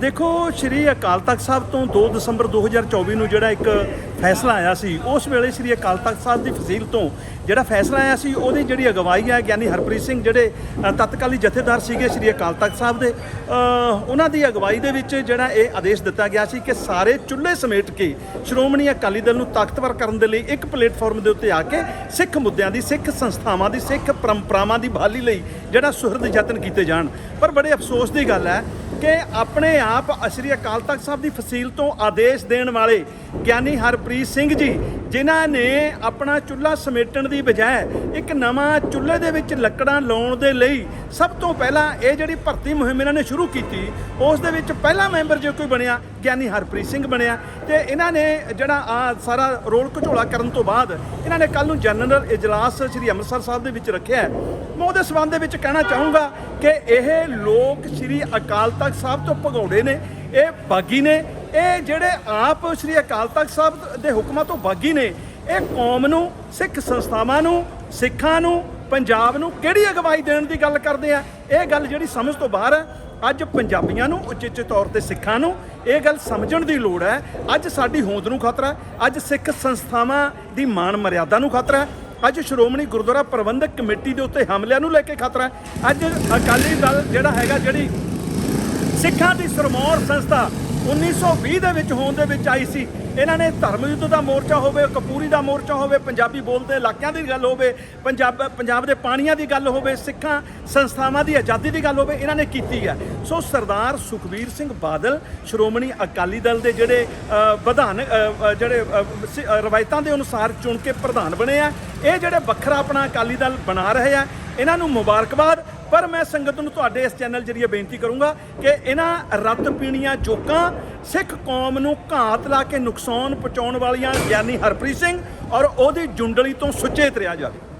ਦੇਖੋ ਸ਼੍ਰੀ ਅਕਾਲ ਤਖਤ ਸਾਹਿਬ ਤੋਂ 2 ਦਸੰਬਰ 2024 ਨੂੰ ਜਿਹੜਾ ਇੱਕ ਫੈਸਲਾ ਆਇਆ ਸੀ ਉਸ ਵੇਲੇ ਸ਼੍ਰੀ ਅਕਾਲ ਤਖਤ ਸਾਹਿਬ ਦੀ ਫਜ਼ੀਲ ਤੋਂ ਜਿਹੜਾ ਫੈਸਲਾ ਆਇਆ ਸੀ ਉਹਦੀ ਜਿਹੜੀ ਅਗਵਾਈ ਹੈ ਗਿਆਨੀ ਹਰਪ੍ਰੀਤ ਸਿੰਘ ਜਿਹੜੇ ਅ, ਤਤਕਾਲੀ ਜਥੇਦਾਰ ਸੀਗੇ ਸ਼੍ਰੀ ਅਕਾਲ ਤਖਤ ਸਾਹਿਬ ਦੇ ਉਹਨਾਂ ਦੀ ਅਗਵਾਈ ਦੇ ਵਿੱਚ ਜਿਹੜਾ ਇਹ ਆਦੇਸ਼ ਦਿੱਤਾ ਗਿਆ ਸੀ ਕਿ ਸਾਰੇ ਚੁੱਲ੍ਹੇ ਸਮੇਟ ਕੇ ਸ਼੍ਰੋਮਣੀ ਅਕਾਲੀ ਦਲ ਨੂੰ ਤਾਕਤਵਰ ਕਰਨ ਦੇ ਲਈ ਇੱਕ ਪਲੇਟਫਾਰਮ ਦੇ ਉੱਤੇ ਆ ਕੇ ਸਿੱਖ ਮੁੱਦਿਆਂ ਦੀ ਸਿੱਖ ਸੰਸਥਾਵਾਂ ਦੀ ਸਿੱਖ ਪਰੰਪਰਾਵਾਂ ਦੀ ਬਹਾਲੀ ਲਈ ਜਿਹੜਾ ਸੁਹਿਰਦ ਯਤਨ ਕੀਤੇ ਜਾਣ। ਪਰ ਬੜੇ ਅਫਸੋਸ ਦੀ ਗੱਲ ਹੈ ਕਿ ਆਪਣੇ ਆਪ ਸ਼੍ਰੀ ਅਕਾਲ ਤਖਤ ਸਾਹਿਬ ਦੀ ਫਸੀਲ ਤੋਂ ਆਦੇਸ਼ ਦੇਣ ਵਾਲੇ ਗਿਆਨੀ ਹਰਪ੍ਰੀਤ ਸਿੰਘ ਜੀ, ਜਿਨ੍ਹਾਂ ਨੇ ਆਪਣਾ ਚੁੱਲ੍ਹਾ ਸਮੇਟਣ ਦੀ ਬਜਾਏ ਇੱਕ ਨਵਾਂ ਚੁੱਲ੍ਹੇ ਦੇ ਵਿੱਚ ਲੱਕੜਾਂ ਲਾਉਣ ਦੇ ਲਈ ਸਭ ਤੋਂ ਪਹਿਲਾਂ ਇਹ ਜਿਹੜੀ ਭਰਤੀ ਮੁਹਿੰਮ ਇਹਨਾਂ ਨੇ ਸ਼ੁਰੂ ਕੀਤੀ, ਉਸ ਦੇ ਵਿੱਚ ਪਹਿਲਾ ਮੈਂਬਰ ਜੇ ਕੋਈ ਬਣਿਆ, ਗਿਆਨੀ ਹਰਪ੍ਰੀਤ ਸਿੰਘ ਬਣਿਆ ਤੇ ਇਹਨਾਂ ਨੇ ਜਿਹੜਾ ਆ ਸਾਰਾ ਰੋਲ ਘਚੋਲਾ ਕਰਨ ਤੋਂ ਬਾਅਦ, ਇਹਨਾਂ ਨੇ ਕੱਲ ਨੂੰ ਜਨਰਲ ਇਜਲਾਸ ਸ੍ਰੀ ਅੰਮ੍ਰਿਤਸਰ ਸਾਹਿਬ ਦੇ ਵਿੱਚ ਰੱਖਿਆ ਹੈ। ਮੈਂ ਉਹਦੇ ਸਬੰਧ ਦੇ ਵਿੱਚ ਕਹਿਣਾ ਚਾਹੂੰਗਾ ਕਿ ਇਹ ਲੋਕ ਸ੍ਰੀ ਅਕਾਲ ਤਖਤ ਸਾਹਿਬ ਤੋਂ ਭਗੌੜੇ ਨੇ, ਇਹ ਬਾਗੀ ਨੇ, ਇਹ ਜਿਹੜੇ ਆਪ ਸ੍ਰੀ ਅਕਾਲ ਤਖਤ ਸਾਹਿਬ ਦੇ ਹੁਕਮਾਂ ਤੋਂ ਬਾਗੀ ਨੇ, ਇਹ ਕੌਮ ਨੂੰ, ਸਿੱਖ ਸੰਸਥਾਵਾਂ ਨੂੰ, ਸਿੱਖਾਂ ਨੂੰ ਪੰਜਾਬ ਨੂੰ ਕਿਹੜੀ ਅਗਵਾਈ ਦੇਣ ਦੀ ਗੱਲ ਕਰਦੇ ਆ? ਇਹ ਗੱਲ ਜਿਹੜੀ ਸਮਝ ਤੋਂ ਬਾਹਰ ਹੈ ਅੱਜ ਪੰਜਾਬੀਆਂ ਨੂੰ ਉਚੇਚੇ ਤੌਰ ਤੇ ਸਿੱਖਾਂ ਨੂੰ ਇਹ ਗੱਲ ਸਮਝਣ ਦੀ ਲੋੜ ਹੈ ਅੱਜ ਸਾਡੀ ਹੋਂਦ ਨੂੰ ਖਤਰਾ ਹੈ ਅੱਜ ਸਿੱਖ ਸੰਸਥਾਵਾਂ ਦੀ ਮਾਣ ਮਰਿਆਦਾ ਨੂੰ ਖਤਰਾ ਹੈ ਅੱਜ ਸ਼੍ਰੋਮਣੀ ਗੁਰਦੁਆਰਾ ਪ੍ਰਬੰਧਕ ਕਮੇਟੀ ਦੇ ਉੱਤੇ ਹਮਲਿਆਂ ਨੂੰ ਲੈ ਕੇ ਖਤਰਾ ਹੈ ਅੱਜ ਅਕਾਲੀ ਦਲ ਜਿਹੜਾ ਹੈਗਾ ਜਿਹੜੀ ਸਿੱਖਾਂ ਦੀ ਸਰਮੌਰ ਸੰਸਥਾ 1920 ਦੇ ਵਿੱਚ ਹੋਣ ਦੇ ਵਿੱਚ ਆਈ ਸੀ। ਇਹਨਾਂ ਨੇ ਧਰਮ ਯੁੱਧ ਦਾ ਮੋਰਚਾ ਹੋਵੇ ਕਪੂਰੀ ਦਾ ਮੋਰਚਾ ਹੋਵੇ ਪੰਜਾਬੀ ਬੋਲਦੇ ਇਲਾਕਿਆਂ ਦੀ ਗੱਲ ਹੋਵੇ ਪੰਜਾਬ ਪੰਜਾਬ ਦੇ ਪਾਣੀਆਂ ਦੀ ਗੱਲ ਹੋਵੇ ਸਿੱਖਾਂ ਸੰਸਥਾਵਾਂ ਦੀ ਆਜ਼ਾਦੀ ਦੀ ਗੱਲ ਹੋਵੇ ਇਹਨਾਂ ਨੇ ਕੀਤੀ ਹੈ। ਸੋ ਸਰਦਾਰ ਸੁਖਬੀਰ ਸਿੰਘ ਬਾਦਲ ਸ਼੍ਰੋਮਣੀ ਅਕਾਲੀ ਦਲ ਦੇ ਜਿਹੜੇ ਵਿਧਾਨ ਜਿਹੜੇ ਅ, ਰਵਾਇਤਾਂ ਦੇ ਅਨੁਸਾਰ ਚੁਣ ਕੇ ਪ੍ਰਧਾਨ ਬਣੇ ਆ। ਇਹ ਜਿਹੜੇ ਵੱਖਰਾ ਆਪਣਾ ਅਕਾਲੀ ਦਲ ਬਣਾ ਰਹੇ ਆ ਇਹਨਾਂ ਨੂੰ ਮੁਬਾਰਕਬਾਦ। ਪਰ ਮੈਂ ਸੰਗਤ ਨੂੰ ਤੁਹਾਡੇ ਇਸ ਚੈਨਲ ਜਰੀਏ ਬੇਨਤੀ ਕਰੂੰਗਾ ਕਿ ਇਹਨਾਂ ਰੱਤ ਪੀਣੀਆਂ ਜੋਕਾਂ ਸਿੱਖ ਕੌਮ ਨੂੰ ਘਾਤ ਲਾ ਕੇ ਨੁਕਸਾਨ ਪਹੁੰਚਾਉਣ ਵਾਲੀਆਂ ਗਿਆਨੀ ਹਰਪ੍ਰੀਤ ਸਿੰਘ ਔਰ ਉਹਦੀ ਜੁੰਡਲੀ ਤੋਂ ਸੁਚੇਤ ਰਿਹਾ ਜਾਵੇ।